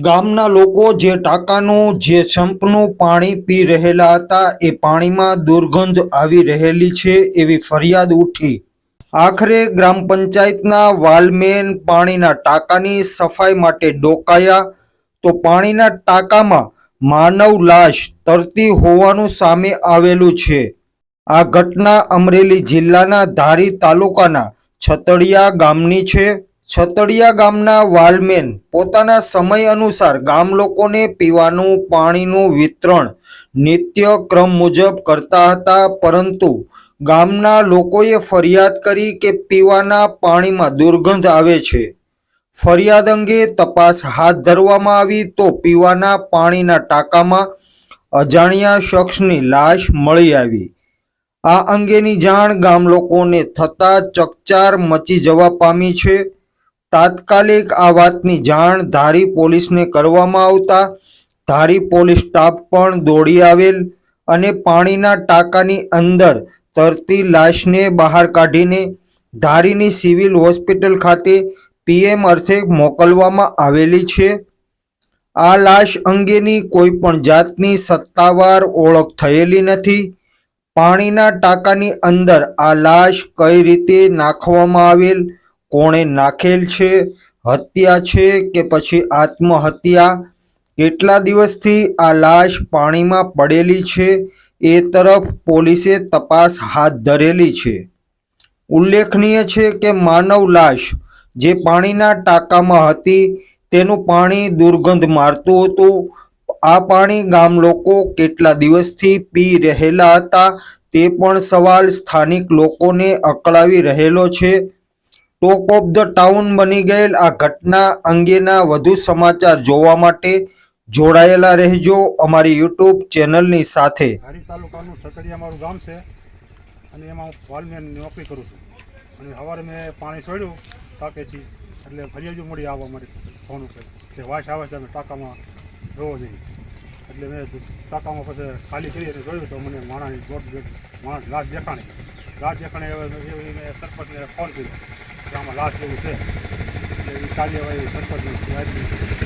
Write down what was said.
ગામના લોકો જે ટાંકાનું, જે સંપનું પાણી પી રહેલા હતા, એ પાણીમાં દુર્ગંધ આવી રહેલી છે એવી ફરિયાદ ઉઠી. આખરે ગ્રામ પંચાયતના વાલમેન પાણીના ટાંકાની સફાઈ માટે ડોકાયા તો પાણીના ટાંકામાં માનવ લાશ તરતી હોવાનું સામે આવેલું છે. આ ઘટના અમરેલી જિલ્લાના ધારી તાલુકાના છતડિયા ગામની છે. છતડિયા ગામના વાલમેન પોતાના સમય અનુસાર ગામ લોકોને પીવાનું, પાણીનું વિતરણ નિત્ય ક્રમ મુજબ કરતા હતા. પરંતુ ગામના લોકોએ ફરિયાદ કરી કે પીવાના પાણીમાં દુર્ગંધ આવે છે. ફરિયાદ અંગે તપાસ હાથ ધરવામાં આવી તો પીવાના પાણીના ટાંકામાં અજાણ્યા શખ્સની લાશ મળી આવી. આ અંગેની જાણ ગામ લોકોને થતાં ચકચાર મચી જવા પામી છે. તાત્કાલિક આ વાતની જાણ ધારી પોલીસને કરવામાં આવતા ધારી પોલીસ સ્ટાફ પણ દોડી આવેલ અને પાણીના ટાંકાની અંદર તરતી લાશને બહાર કાઢીને ધારીની સિવિલ હોસ્પિટલ ખાતે પીએમ અર્થે મોકલવામાં આવેલી છે. આ લાશ અંગેની કોઈ પણ જાતની સત્તાવાર ઓળખ થયેલી નથી. પાણીના ટાંકાની અંદર આ લાશ કઈ રીતે નાખવામાં આવેલ કોણે નાખેલ છે? હત્યા છે કે પછી આત્મહત્યા? કેટલા દિવસથી આ લાશ પાણીમાં પડેલી છે? એ તરફ પોલીસે તપાસ હાથ ધરેલી છે. ઉલ્લેખનીય છે કે માનવ લાશ જે પાણીના ટાંકામાં હતી, તેનું પાણી દુર્ગંધ મારતું હતું. આ પાણી ગામ લોકો કેટલા દિવસથી પી રહેલા હતા તે પણ સવાલ સ્થાનિક લોકોને અકળાવી રહેલો છે. ટોક ઓફ ધ ટાઉન બની ગયેલ આ ઘટના અંગેના વધુ સમાચાર જોવા માટે જોડાયેલા રહેજો અમારી યુટ્યુબ ચેનલની સાથે. ધારી તાલુકાનું સકડિયા મારું ગામ છે અને એમાં હું વાલમેન નોકરી કરું છું. અને સવારે મેં પાણી છોડ્યું ટાંકેથી એટલે ફરિયાદ મળી આવવા મારી ફોન ઉપર. કે વાસ આવે છે, અમે ટાંકામાં જોવો જોઈએ. એટલે મેં ટાંકામાં પછી ખાલી કરી અને જોયું તો મને માણસની દોઢ માણસ લાશ દેખાણી. લાશ દેખાણી સરપંચને ફોન કર્યો. આમાં લાશ જેવું છે. એટલે એ હવે સરપંચને